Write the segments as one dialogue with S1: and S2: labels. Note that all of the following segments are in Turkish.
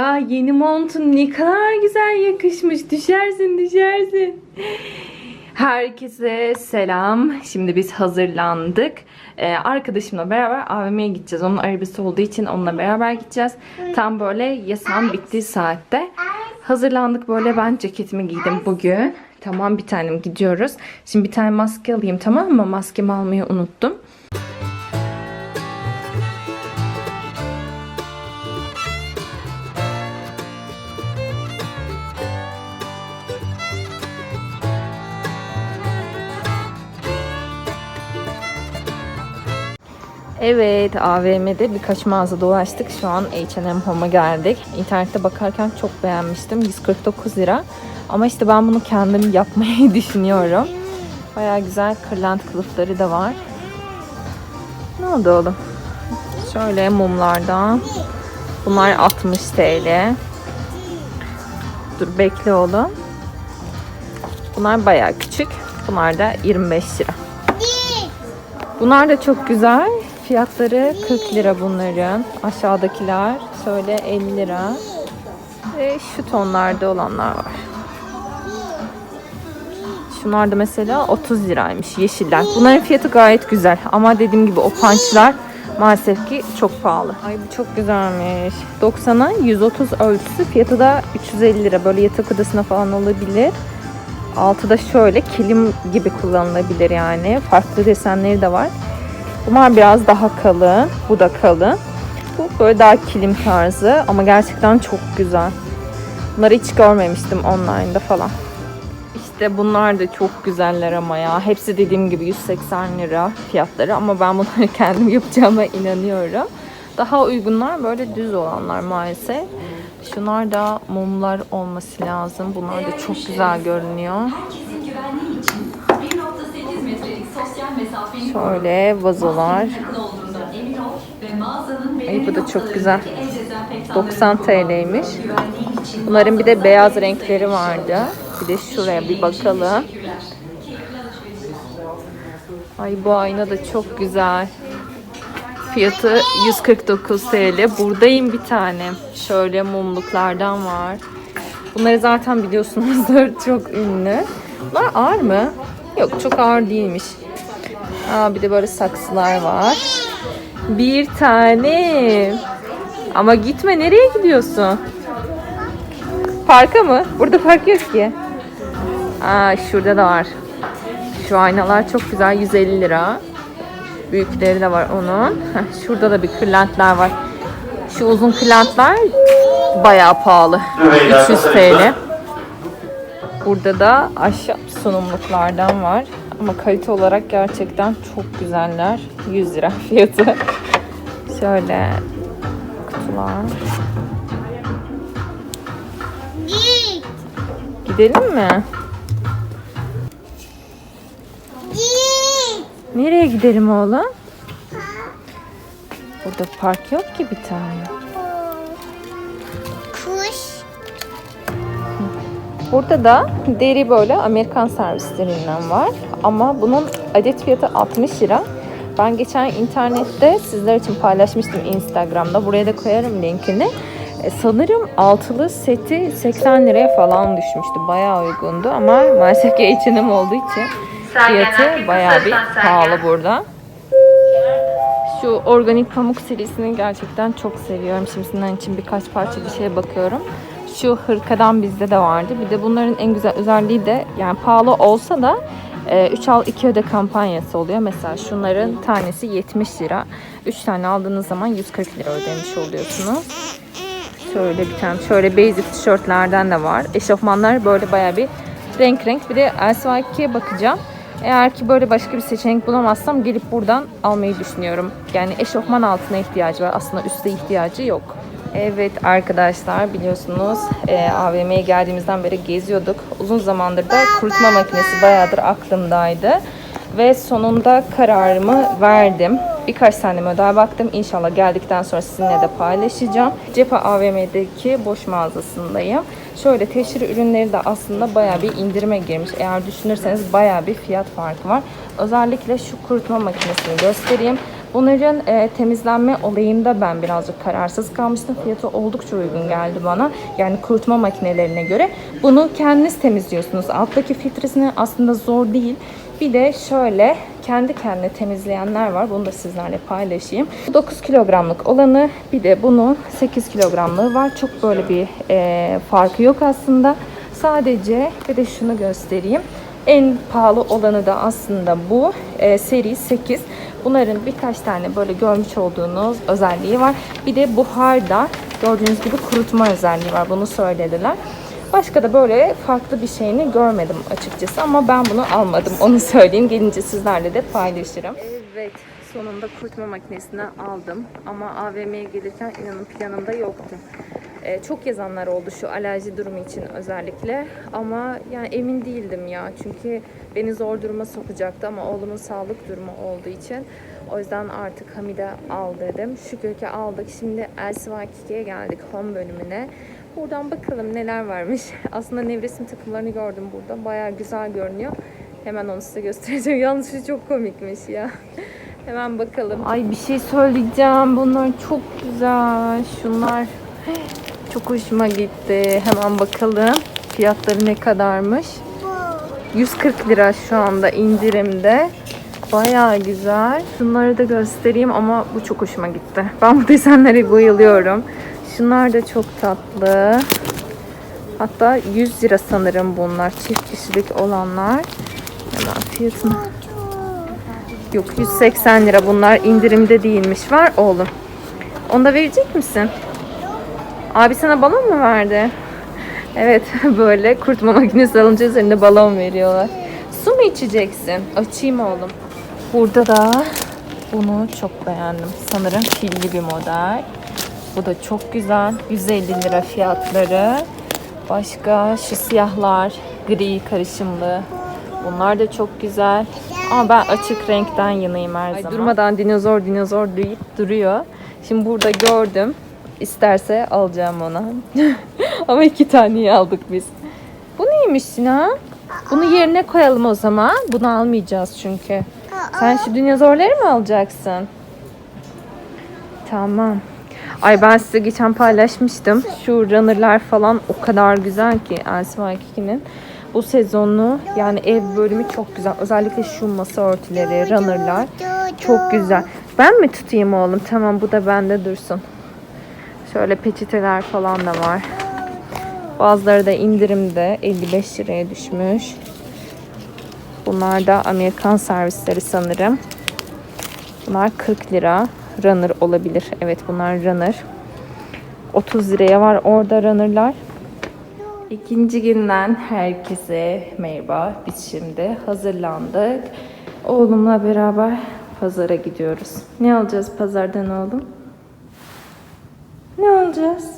S1: Ya yeni montun ne kadar güzel yakışmış. Düşersin düşersin. Herkese selam. Şimdi biz hazırlandık. Ee, arkadaşımla beraber AVM'ye gideceğiz. Onun arabası olduğu için onunla beraber gideceğiz. Tam böyle yasağın bittiği saatte. Hazırlandık böyle ben ceketimi giydim bugün. Tamam bir tanem gidiyoruz. Şimdi bir tane maske alayım tamam mı? Maskemi almayı unuttum. Evet AVM'de birkaç mağaza dolaştık. Şu an H&M Home'a geldik. İnternette bakarken çok beğenmiştim. 149 lira. Ama işte ben bunu kendim yapmayı düşünüyorum. Baya güzel kırlent kılıfları da var. Ne oldu oğlum? Şöyle mumlardan. Bunlar 60 TL. Dur bekle oğlum. Bunlar baya küçük. Bunlar da 25 lira. Bunlar da çok güzel. Fiyatları 40 lira bunların. Aşağıdakiler şöyle 50 lira. Ve şu tonlarda olanlar var. Şunlar da mesela 30 liraymış yeşiller. Bunların fiyatı gayet güzel. Ama dediğim gibi o punchlar maalesef ki çok pahalı. Ay bu çok güzelmiş. 90'a 130 ölçüsü. Fiyatı da 350 lira. Böyle yatak odasına falan olabilir. Altı da şöyle kilim gibi kullanılabilir yani. Farklı desenleri de var. Bunlar biraz daha kalın. Bu da kalın. Bu böyle daha kilim tarzı ama gerçekten çok güzel. Bunları hiç görmemiştim online'da falan. İşte bunlar da çok güzeller ama ya. Hepsi dediğim gibi 180 lira fiyatları ama ben bunları kendim yapacağıma inanıyorum. Daha uygunlar böyle düz olanlar maalesef. Şunlar da mumlar olması lazım. Bunlar da çok güzel görünüyor. Şöyle vazolar. Ay, bu da çok güzel. 90
S2: 90
S1: TL'ymiş. Bunların bir de beyaz renkleri vardı. Bir de şuraya bir bakalım. Ay bu ayna da çok güzel. Fiyatı 149 TL. Buradayım bir tane. Şöyle mumluklardan var. Bunları zaten biliyorsunuzdur çok ünlü. Bunlar ağır mı? Yok çok ağır değilmiş. Aa, bir de böyle saksılar var. Bir tane. Ama gitme nereye gidiyorsun? Parka mı? Burada park yok ki. Aa, şurada da var. Şu aynalar çok güzel 150 lira. Büyükleri de var onun. Heh, şurada da bir kırlentler var. Şu uzun kırlentler bayağı pahalı. 300 TL. Burada da ahşap sunumluklardan var. Ama kalite olarak gerçekten çok güzeller. 100 lira fiyatı. Şöyle kutular. Gidelim mi? Nereye gidelim oğlum? Burada park yok ki bir tane.
S3: Kuş.
S1: Burada da deri böyle Amerikan servislerinden var. Ama bunun adet fiyatı 60 lira. Ben geçen internette sizler için paylaşmıştım Instagram'da. Buraya da koyarım linkini. E, sanırım altılı seti 80 liraya falan düşmüştü. Bayağı uygundu ama maalesef ki H&M olduğu için fiyatı bayağı bir pahalı burada. Şu organik pamuk serisini gerçekten çok seviyorum. Şimdi sizin için birkaç parça bir şeye bakıyorum. Şu hırkadan bizde de vardı. Bir de bunların en güzel özelliği de yani pahalı olsa da 3 al 2 öde kampanyası oluyor. Mesela şunların tanesi 70 lira. 3 tane aldığınız zaman 140 lira ödemiş oluyorsunuz. Şöyle bir tane şöyle basic tişörtlerden de var. Eşofmanlar böyle bayağı bir renk renk. Bir de LCY2'ye bakacağım. Eğer ki böyle başka bir seçenek bulamazsam gelip buradan almayı düşünüyorum. Yani eşofman altına ihtiyacı var. Aslında üstte ihtiyacı yok. Evet arkadaşlar biliyorsunuz e, AVM'ye geldiğimizden beri geziyorduk. Uzun zamandır da kurutma makinesi bayağıdır aklımdaydı. Ve sonunda kararımı verdim. Birkaç tane model baktım. İnşallah geldikten sonra sizinle de paylaşacağım. Cephe AVM'deki boş mağazasındayım. Şöyle teşhir ürünleri de aslında bayağı bir indirime girmiş. Eğer düşünürseniz bayağı bir fiyat farkı var. Özellikle şu kurutma makinesini göstereyim. Bunların e, temizlenme olayında ben birazcık kararsız kalmıştım. Fiyatı oldukça uygun geldi bana. Yani kurutma makinelerine göre. Bunu kendiniz temizliyorsunuz. Alttaki filtresini aslında zor değil. Bir de şöyle kendi kendine temizleyenler var. Bunu da sizlerle paylaşayım. 9 kilogramlık olanı bir de bunun 8 kilogramlığı var. Çok böyle bir e, farkı yok aslında. Sadece bir de şunu göstereyim. En pahalı olanı da aslında bu. E, seri 8. Bunların birkaç tane böyle görmüş olduğunuz özelliği var. Bir de buharda gördüğünüz gibi kurutma özelliği var. Bunu söylediler. Başka da böyle farklı bir şeyini görmedim açıkçası ama ben bunu almadım. Onu söyleyeyim. Gelince sizlerle de paylaşırım. Evet. Sonunda kurutma makinesini aldım. Ama AVM'ye gelirken inanın planımda yoktu. Ee, çok yazanlar oldu şu alerji durumu için özellikle. Ama yani emin değildim ya. Çünkü beni zor duruma sokacaktı ama oğlumun sağlık durumu olduğu için. O yüzden artık Hamide al dedim. Şükür ki aldık. Şimdi LCY2'ye geldik home bölümüne. Buradan bakalım neler varmış. Aslında nevresim takımlarını gördüm burada. Bayağı güzel görünüyor. Hemen onu size göstereceğim. Yalnız şu çok komikmiş ya. Hemen bakalım. Ay bir şey söyleyeceğim. Bunlar çok güzel. Şunlar çok hoşuma gitti. Hemen bakalım. Fiyatları ne kadarmış? 140 lira şu anda indirimde. Bayağı güzel. Şunları da göstereyim ama bu çok hoşuma gitti. Ben bu desenlere bayılıyorum. Şunlar da çok tatlı. Hatta 100 lira sanırım bunlar. Çift kişilik olanlar. Hemen fiyatını. Yok 180 lira bunlar indirimde değilmiş. Var oğlum. Onu da verecek misin? Abi sana balon mu verdi? Evet böyle kurutma makinesi alınca üzerinde balon veriyorlar. Su mu içeceksin? Açayım oğlum. Burada da bunu çok beğendim. Sanırım pilli bir model. Bu da çok güzel. 150 lira fiyatları. Başka şu siyahlar gri karışımlı. Bunlar da çok güzel. Ama ben açık renkten yanayım her zaman. Durmadan dinozor dinozor deyip duruyor. Şimdi burada gördüm. İsterse alacağım ona. Ama iki taneyi aldık biz. Bu neymiş Sinan? Bunu yerine koyalım o zaman. Bunu almayacağız çünkü. Sen şu dinozorları mı alacaksın? Tamam. Ay ben size geçen paylaşmıştım. Şu runner'lar falan o kadar güzel ki LCY2'nin. Bu sezonu yani ev bölümü çok güzel. Özellikle şu masa örtüleri, runner'lar çok güzel. Ben mi tutayım oğlum? Tamam bu da bende dursun. Şöyle peçeteler falan da var. Bazıları da indirimde 55 liraya düşmüş. Bunlar da Amerikan servisleri sanırım. Bunlar 40 lira. Runner olabilir. Evet bunlar runner. 30 liraya var orada runnerlar. İkinci günden herkese merhaba. Biz şimdi hazırlandık. Oğlumla beraber pazara gidiyoruz. Ne alacağız pazardan oğlum? Ne alacağız?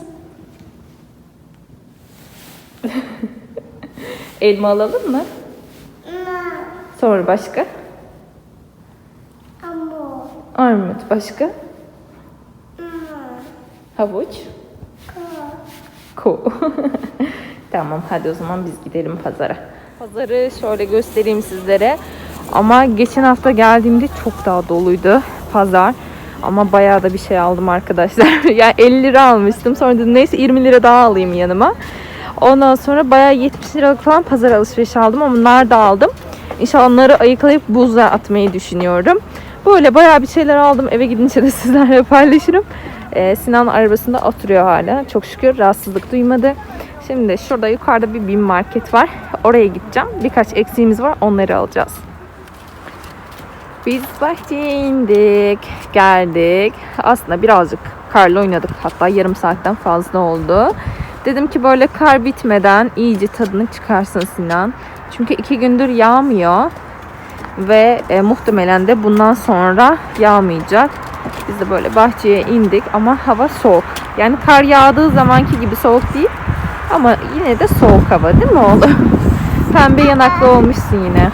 S1: Elma alalım mı? Sonra başka? Armut başka? Havuç? Ko. tamam hadi o zaman biz gidelim pazara. Pazarı şöyle göstereyim sizlere. Ama geçen hafta geldiğimde çok daha doluydu pazar. Ama bayağı da bir şey aldım arkadaşlar. yani 50 lira almıştım. Sonra dedim neyse 20 lira daha alayım yanıma. Ondan sonra bayağı 70 liralık falan pazar alışveriş aldım ama nar da aldım. İnşallah onları ayıklayıp buzluğa atmayı düşünüyorum. Böyle bayağı bir şeyler aldım. Eve gidince de sizlerle paylaşırım. Ee, Sinan arabasında oturuyor hala. Çok şükür rahatsızlık duymadı. Şimdi şurada yukarıda bir BİM market var. Oraya gideceğim. Birkaç eksiğimiz var. Onları alacağız. Biz bahçeye indik. Geldik. Aslında birazcık karla oynadık. Hatta yarım saatten fazla oldu. Dedim ki böyle kar bitmeden iyice tadını çıkarsın Sinan. Çünkü iki gündür yağmıyor. Ve e, muhtemelen de bundan sonra yağmayacak. Biz de böyle bahçeye indik ama hava soğuk. Yani kar yağdığı zamanki gibi soğuk değil. Ama yine de soğuk hava değil mi oğlum? Pembe yanaklı olmuşsun yine.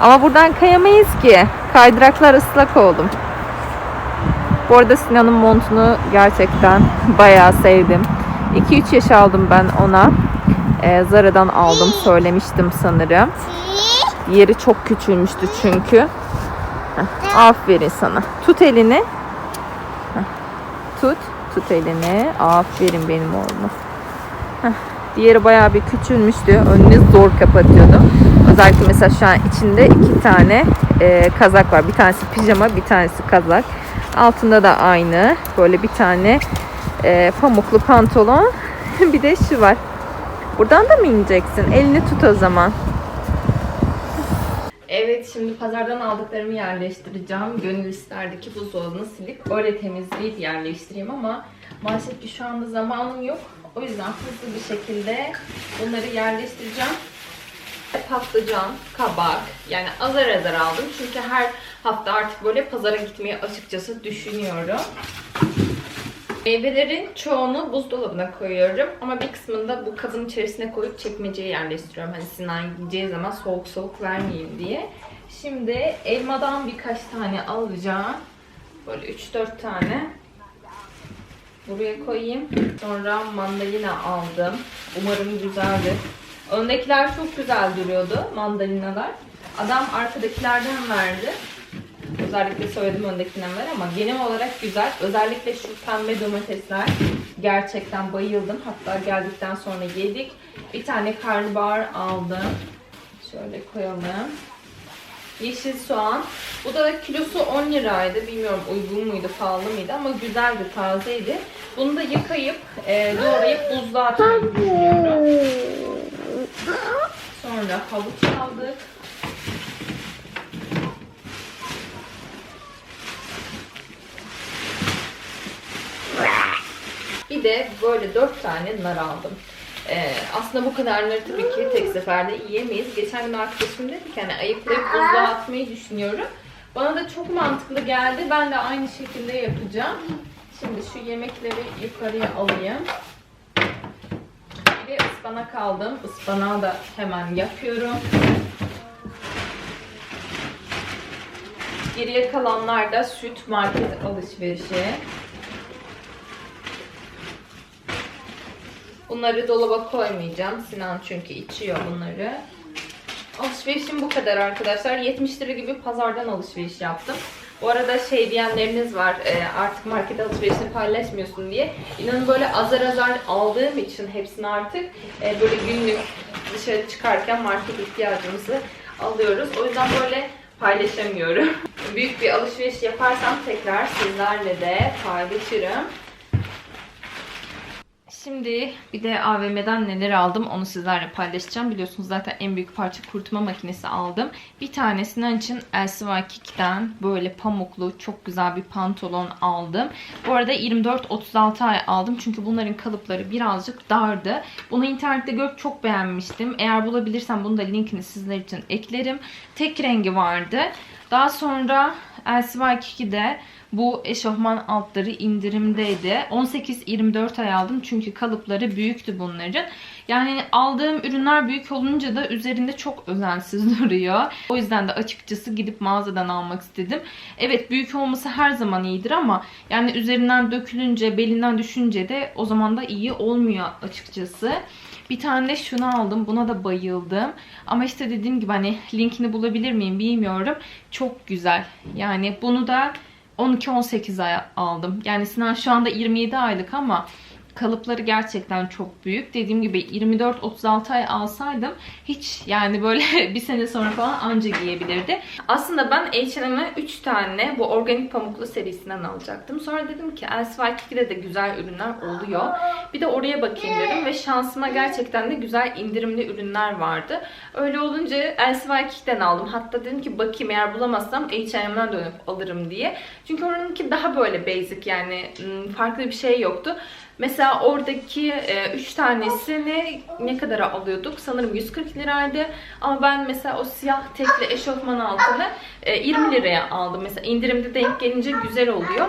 S1: Ama buradan kayamayız ki. Kaydıraklar ıslak oğlum. Bu arada Sinan'ın montunu gerçekten bayağı sevdim. 2-3 yaş aldım ben ona. Ee, Zara'dan aldım söylemiştim sanırım. Yeri çok küçülmüştü çünkü. Heh, aferin sana. Tut elini. Heh, Tut. Tut elini. Aferin benim oğluma. Diğeri bayağı bir küçülmüştü. Önünü zor kapatıyordu. Özellikle mesela şu an içinde iki tane e, kazak var. Bir tanesi pijama, bir tanesi kazak. Altında da aynı. Böyle bir tane e, pamuklu pantolon. bir de şu var. Buradan da mı ineceksin? Elini tut o zaman. Evet şimdi pazardan aldıklarımı yerleştireceğim. Gönül isterdi ki buzdolabını silip öyle temizleyip yerleştireyim ama maalesef ki şu anda zamanım yok. O yüzden hızlı bir şekilde bunları yerleştireceğim. Patlıcan, kabak yani azar azar aldım. Çünkü her hafta artık böyle pazara gitmeyi açıkçası düşünüyorum. Meyvelerin çoğunu buzdolabına koyuyorum ama bir kısmını da bu kabın içerisine koyup çekmeceye yerleştiriyorum. Hani Sinan gideceği zaman soğuk soğuk vermeyeyim diye. Şimdi elmadan birkaç tane alacağım. Böyle 3-4 tane. Buraya koyayım. Sonra mandalina aldım. Umarım güzeldir. Öndekiler çok güzel duruyordu mandalinalar. Adam arkadakilerden verdi. Özellikle söyledim öndekinden ver ama genel olarak güzel. Özellikle şu pembe domatesler gerçekten bayıldım. Hatta geldikten sonra yedik. Bir tane karnabahar aldım. Şöyle koyalım. Yeşil soğan. Bu da kilosu 10 liraydı. Bilmiyorum uygun muydu, pahalı mıydı ama güzeldi, tazeydi. Bunu da yıkayıp, e, doğrayıp buzluğa atmayı düşünüyorum. Sonra havuç aldık. Bir de böyle dört tane nar aldım. Ee, aslında bu kadarları tabii ki tek seferde yiyemeyiz. Geçen gün arkadaşım dedi ki hani ayıklayıp buzluğa atmayı düşünüyorum. Bana da çok mantıklı geldi. Ben de aynı şekilde yapacağım. Şimdi şu yemekleri yukarıya alayım. Ispanak aldım. Ispanağı da hemen yapıyorum. Geriye kalanlar da süt market alışverişi. Bunları dolaba koymayacağım. Sinan çünkü içiyor bunları. Alışverişim bu kadar arkadaşlar. 70 lira gibi pazardan alışveriş yaptım. Bu arada şey diyenleriniz var e, artık market alışverişini paylaşmıyorsun diye. İnanın böyle azar azar aldığım için hepsini artık e, böyle günlük dışarı çıkarken market ihtiyacımızı alıyoruz. O yüzden böyle paylaşamıyorum. Büyük bir alışveriş yaparsam tekrar sizlerle de paylaşırım. Şimdi bir de AVM'den neler aldım onu sizlerle paylaşacağım. Biliyorsunuz zaten en büyük parça kurutma makinesi aldım. Bir tanesinden için LCY Kick'ten böyle pamuklu çok güzel bir pantolon aldım. Bu arada 24-36 ay aldım. Çünkü bunların kalıpları birazcık dardı. Bunu internette görüp çok beğenmiştim. Eğer bulabilirsem bunu da linkini sizler için eklerim. Tek rengi vardı. Daha sonra LCY Kick'de bu eşofman altları indirimdeydi. 18-24 ay aldım çünkü kalıpları büyüktü bunların. Yani aldığım ürünler büyük olunca da üzerinde çok özensiz duruyor. O yüzden de açıkçası gidip mağazadan almak istedim. Evet büyük olması her zaman iyidir ama yani üzerinden dökülünce, belinden düşünce de o zaman da iyi olmuyor açıkçası. Bir tane de şunu aldım. Buna da bayıldım. Ama işte dediğim gibi hani linkini bulabilir miyim bilmiyorum. Çok güzel. Yani bunu da 12-18 ay aldım. Yani Sinan şu anda 27 aylık ama kalıpları gerçekten çok büyük. Dediğim gibi 24-36 ay alsaydım hiç yani böyle bir sene sonra falan anca giyebilirdi. Aslında ben H&M'e 3 tane bu organik pamuklu serisinden alacaktım. Sonra dedim ki LCY2'de de güzel ürünler oluyor. Bir de oraya bakayım dedim ve şansıma gerçekten de güzel indirimli ürünler vardı. Öyle olunca LCY2'den aldım. Hatta dedim ki bakayım eğer bulamazsam H&M'den dönüp alırım diye. Çünkü oranınki daha böyle basic yani ım, farklı bir şey yoktu. Mesela oradaki 3 tanesini ne kadara alıyorduk? Sanırım 140 liraydı. Ama ben mesela o siyah tekli eşofman altını e, 20 liraya aldım. Mesela indirimde denk gelince güzel oluyor.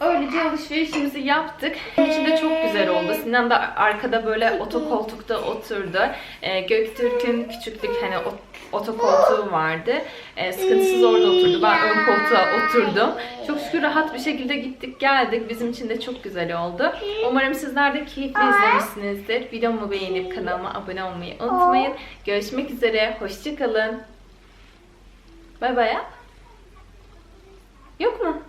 S1: Öylece alışverişimizi yaptık. İçi de çok güzel oldu. Sinan da arkada böyle otokoltukta oturdu. Ee, Göktürk'ün küçüklük hani o- otokoltuğum vardı. E, sıkıntısız orada oturdu. Ben ön koltuğa oturdum. Çok şükür rahat bir şekilde gittik geldik. Bizim için de çok güzel oldu. Umarım sizler de keyifli izlemişsinizdir. Videomu beğenip kanalıma abone olmayı unutmayın. Görüşmek üzere. Hoşçakalın. Bay bay. Yok mu?